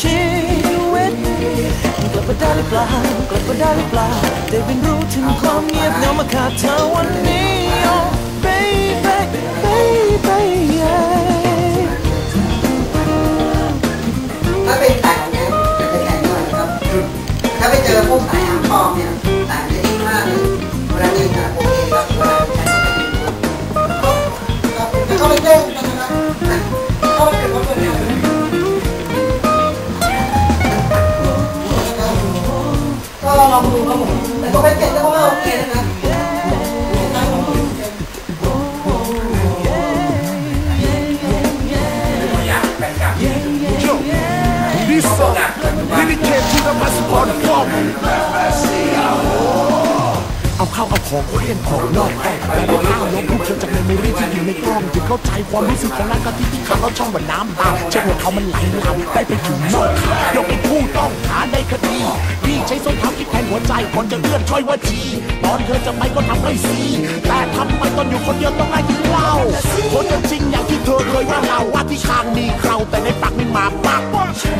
ชีวิตกลับมาได้หรือเปล่ากลับมาได้หรือเปล่าได้เป็นรู้ถึงความเงียบเหงามาขาดเธอวันนี้ องดูครับผมแต่ก็ไม่เก่งแต่ก็ไม่โอเคนะครับ This song dedicated to the Master Form เอาเข้าเอาของเคลื่อนออกนอกห้องแต่ไม่ห้ามลบรูปเธอจากเมมโมรี่ที่อยู่ในกล้องจึงเข้าใจความรู้สึกของร่างกายที่ที่ขาเขาช่องว่าน้ำตาเช่นว่าเขามันไหลลำได้ไปถึงนอกยกเป็นผู้ต้องหาในคดีพี่ใช้ส้นเท้า หัวใจคนจะเลื่อนช่อยว่าจีตอนเธอจะไปก็ทำให้ซีแต่ทำไมตอนอยู่คนเดียวต้องให้กินเหล้าคนจะจริงอย่างที่เธอเคยว่าเราว่าที่คางมีเคราแต่ในปากมีหมาปัก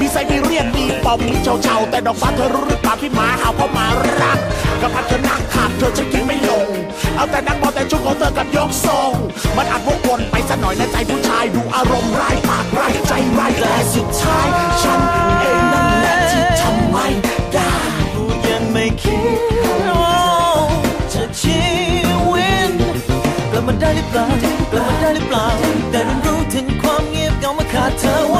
มีไซบีเรียนมีปอมมีเฉาเฉาแต่ดอกฟ้าเธอรู้หรือเปล่าที่หมาเห่าเพราะหมารักกับพัดเธอนั่งขาดเธอฉันกินไม่ลง เอาแต่นั่งมองแต่ชุดของเธอกับยกทรงมันอาจวกวนไปสักหน่อยในใจผู้ชายดูอารมณ์ร้าย กลับมาได้หรือเปล่ากลับมาได้หรือเปล่า แต่เรียนรู้ถึงความเงียบเหงามาขาดเธอวัน